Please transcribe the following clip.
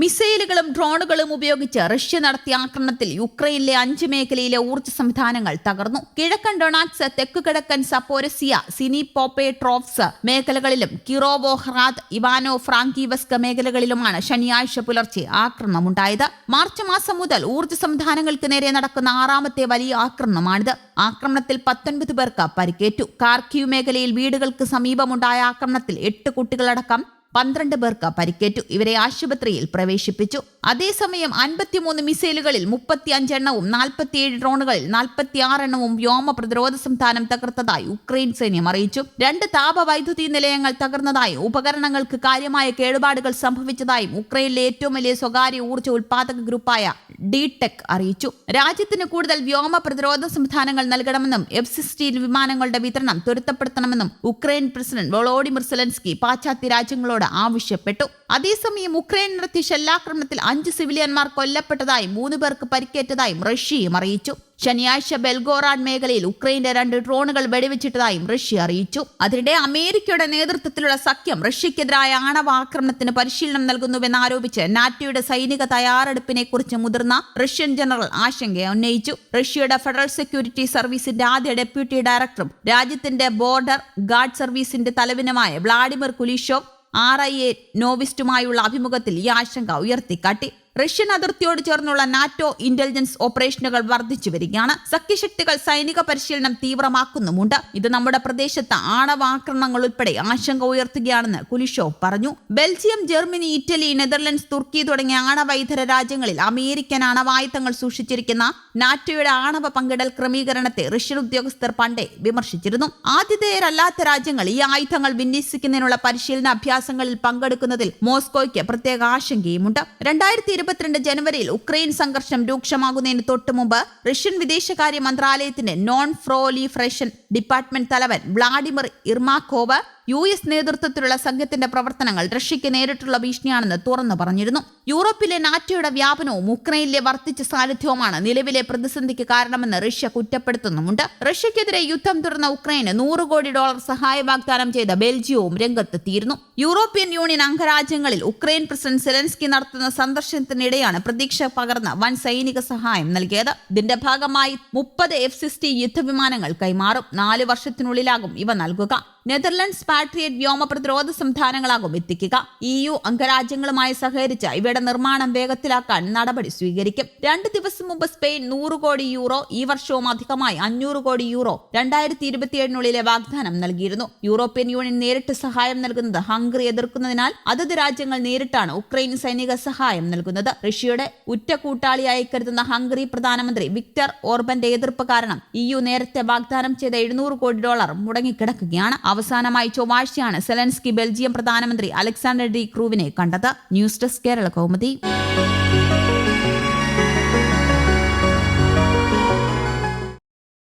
മിസൈലുകളും ഡ്രോണുകളും ഉപയോഗിച്ച് റഷ്യ നടത്തിയ ആക്രമണത്തിൽ യുക്രൈനിലെ അഞ്ച് മേഖലയിലെ ഊർജ സംവിധാനങ്ങൾ തകർന്നു. കിഴക്കൻ ഡൊണാക്സ് തെക്കു കിഴക്കൻ സപ്പോരസിയ സിനി പോപ്പേ ട്രോഫ്സ് മേഖലകളിലും കിറോവോ ഹ്രാദ് ഇവാനോ ഫ്രാങ്കിവസ്ക മേഖലകളിലുമാണ് ശനിയാഴ്ച പുലർച്ചെ ആക്രമണമുണ്ടായത്. മാർച്ച് മാസം മുതൽ ഊർജ സംവിധാനങ്ങൾക്ക് നേരെ നടക്കുന്ന ആറാമത്തെ വലിയ ആക്രമണമാണിത്. ആക്രമണത്തിൽ പത്തൊൻപത് പേർക്ക് പരിക്കേറ്റു. കാർക്യൂ മേഖലയിൽ വീടുകൾക്ക് സമീപമുണ്ടായ ആക്രമണത്തിൽ എട്ട് കുട്ടികളടക്കം പന്ത്രണ്ട് പേർക്ക് പരിക്കേറ്റു. ഇവരെ ആശുപത്രിയിൽ പ്രവേശിപ്പിച്ചു. അതേസമയം അൻപത്തിമൂന്ന് മിസൈലുകളിൽ മുപ്പത്തിയഞ്ചെണ്ണവും നാൽപ്പത്തിയേഴ് ഡ്രോണുകളിൽ നാൽപ്പത്തിയാറ് എണ്ണവും വ്യോമ പ്രതിരോധ സംവിധാനം തകർത്തതായി ഉക്രൈൻ സൈന്യം അറിയിച്ചു. രണ്ട് താപവൈദ്യുതി നിലയങ്ങൾ തകർന്നതായും ഉപകരണങ്ങൾക്ക് കാര്യമായ കേടുപാടുകൾ സംഭവിച്ചതായും ഉക്രൈനിലെ ഏറ്റവും വലിയ സ്വകാര്യ ഊർജ ഉൽപാദക ഗ്രൂപ്പായ ഡിടെക് അറിയിച്ചു. രാജ്യത്തിന് കൂടുതൽ വ്യോമ പ്രതിരോധ സംവിധാനങ്ങൾ നൽകണമെന്നും എഫ് സിക്സ്റ്റീൻ വിമാനങ്ങളുടെ വിതരണം ത്വരിതപ്പെടുത്തണമെന്നും ഉക്രൈൻ പ്രസിഡന്റ് വോളോഡിമിർ സെലൻസ്കി പാശ്ചാത്യ രാജ്യങ്ങളോട് ആവശ്യപ്പെട്ടു. അതേസമയം ഉക്രൈൻ നടത്തിയ ഷെല്ലാക്രമണത്തിൽ അഞ്ച് സിവിലിയന്മാർ കൊല്ലപ്പെട്ടതായും മൂന്ന് പേർക്ക് പരിക്കേറ്റതായും റഷ്യയും അറിയിച്ചു. ശനിയാഴ്ച ബെൽഗോറാഡ് മേഖലയിൽ ഉക്രൈന്റെ രണ്ട് ഡ്രോണുകൾ വെടിവെച്ചിട്ടതായും റഷ്യ അറിയിച്ചു. അതിനിടെ അമേരിക്കയുടെ നേതൃത്വത്തിലുള്ള സഖ്യം റഷ്യക്കെതിരായ ആണവ ആക്രമണത്തിന് പരിശീലനം നൽകുന്നുവെന്ന് ആരോപിച്ച് നാറ്റോയുടെ സൈനിക തയ്യാറെടുപ്പിനെ കുറിച്ച് മുതിർന്ന റഷ്യൻ ജനറൽ ആശങ്ക ഉന്നയിച്ചു. റഷ്യയുടെ ഫെഡറൽ സെക്യൂരിറ്റി സർവീസിന്റെ ആദ്യ ഡെപ്യൂട്ടി ഡയറക്ടറും രാജ്യത്തിന്റെ ബോർഡർ ഗാർഡ് സർവീസിന്റെ തലവനുമായ Vladimir Kulishov R I A നോവിസ്റ്റുമായുള്ള അഭിമുഖത്തിൽ ഈ ആശങ്ക ഉയർത്തിക്കാട്ടി. റഷ്യൻ അതിർത്തിയോട് ചേർന്നുള്ള നാറ്റോ ഇന്റലിജൻസ് ഓപ്പറേഷനുകൾ വർദ്ധിച്ചു വരികയാണ്. സഖ്യശക്തികൾ സൈനിക പരിശീലനം തീവ്രമാക്കുന്നുമുണ്ട്. ഇത് നമ്മുടെ പ്രദേശത്ത് ആണവാക്രമണങ്ങൾ ഉൾപ്പെടെ ആശങ്ക ഉയർത്തുകയാണെന്ന് കുലിഷോ പറഞ്ഞു. ബെൽജിയം ജർമ്മനി ഇറ്റലി നെതർലൻഡ്സ് തുർക്കി തുടങ്ങിയ ആണവൈതര രാജ്യങ്ങളിൽ അമേരിക്കൻ ആണവായുധങ്ങൾ സൂക്ഷിച്ചിരിക്കുന്ന നാറ്റോയുടെ ആണവ പങ്കിടൽ ക്രമീകരണത്തെ റഷ്യൻ ഉദ്യോഗസ്ഥർ പണ്ടേ വിമർശിച്ചിരുന്നു. ആതിഥേയരല്ലാത്ത രാജ്യങ്ങൾ ഈ ആയുധങ്ങൾ വിന്യസിക്കുന്നതിനുള്ള പരിശീലന അഭ്യാസങ്ങളിൽ പങ്കെടുക്കുന്നതിൽ മോസ്കോയ്ക്ക് പ്രത്യേക ആശങ്കയുമുണ്ട്. രണ്ടായിരത്തി ഇരുപത്തിരണ്ട് ജനുവരിയിൽ ഉക്രൈൻ സംഘർഷം രൂക്ഷമാകുന്നതിന് തൊട്ടു മുമ്പ് റഷ്യൻ വിദേശകാര്യ മന്ത്രാലയത്തിന്റെ നോൺ ഫ്രോലിഫറേഷൻ ഡിപ്പാർട്ട്മെന്റ് തലവൻ വ്ളാഡിമിർ ഇർമാക്കോവ് യു എസ് നേതൃത്വത്തിലുള്ള സംഘത്തിന്റെ പ്രവർത്തനങ്ങൾ റഷ്യയ്ക്ക് നേരിട്ടുള്ള ഭീഷണിയാണെന്ന് തുറന്നു പറഞ്ഞിരുന്നു. യൂറോപ്പിലെ നാറ്റോയുടെ വ്യാപനവും ഉക്രൈനിലെ വർദ്ധിച്ച സാന്നിധ്യവുമാണ് നിലവിലെ പ്രതിസന്ധിക്ക് കാരണമെന്ന് റഷ്യ കുറ്റപ്പെടുത്തുന്നുമുണ്ട്. റഷ്യക്കെതിരെ യുദ്ധം തുടർന്ന ഉക്രൈന് നൂറ് കോടി ഡോളർ സഹായ വാഗ്ദാനം ചെയ്ത ബെൽജിയവും രംഗത്തെത്തിയിരുന്നു. യൂറോപ്യൻ യൂണിയൻ അംഗരാജ്യങ്ങളിൽ ഉക്രൈൻ പ്രസിഡന്റ് സെലൻസ്കി നടത്തുന്ന സന്ദർശനത്തിനിടെയാണ് പ്രതീക്ഷ പകർന്ന വൻ സൈനിക സഹായം നൽകിയത്. ഇതിന്റെ ഭാഗമായി മുപ്പത് എഫ് സിക്സ്റ്റി യുദ്ധവിമാനങ്ങൾ കൈമാറും. നാല് വർഷത്തിനുള്ളിലാകും ഇവ നൽകുക. നെതർലൻഡ്സ് പാട്രിയറ്റ് വ്യോമ പ്രതിരോധ സംവിധാനങ്ങളാകും എത്തിക്കുക. ഇ യു അംഗരാജ്യങ്ങളുമായി സഹകരിച്ച് ഇവയുടെ നിർമ്മാണം വേഗത്തിലാക്കാൻ നടപടി സ്വീകരിക്കും. രണ്ട് ദിവസം മുമ്പ് സ്പെയിൻ നൂറ് കോടി യൂറോ ഈ വർഷവും അധികമായി അഞ്ഞൂറ് കോടി യൂറോ രണ്ടായിരത്തി ഇരുപത്തിയേഴിനുള്ളിലെ വാഗ്ദാനം നൽകിയിരുന്നു. യൂറോപ്യൻ യൂണിയൻ നേരിട്ട് സഹായം നൽകുന്നത് ഹംഗറി എതിർക്കുന്നതിനാൽ അതത് രാജ്യങ്ങൾ നേരിട്ടാണ് ഉക്രൈൻ സൈനിക സഹായം നൽകുന്നത്. റഷ്യയുടെ ഉറ്റ കൂട്ടാളിയായി കരുതുന്ന ഹംഗറി പ്രധാനമന്ത്രി വിക്ടർ ഓർബന്റെ എതിർപ്പ് കാരണം ഇ യു നേരത്തെ വാഗ്ദാനം ചെയ്ത എഴുന്നൂറ് കോടി ഡോളർ മുടങ്ങിക്കിടക്കുകയാണ്. അവസാനമായി ചൊവ്വാഴ്ചയാണ് സെലൻസ്കി ബെൽജിയം പ്രധാനമന്ത്രി അലക്സാണ്ടർ ഡി ക്രൂവിനെ കണ്ടത്. News desk Kerala Kaumudi.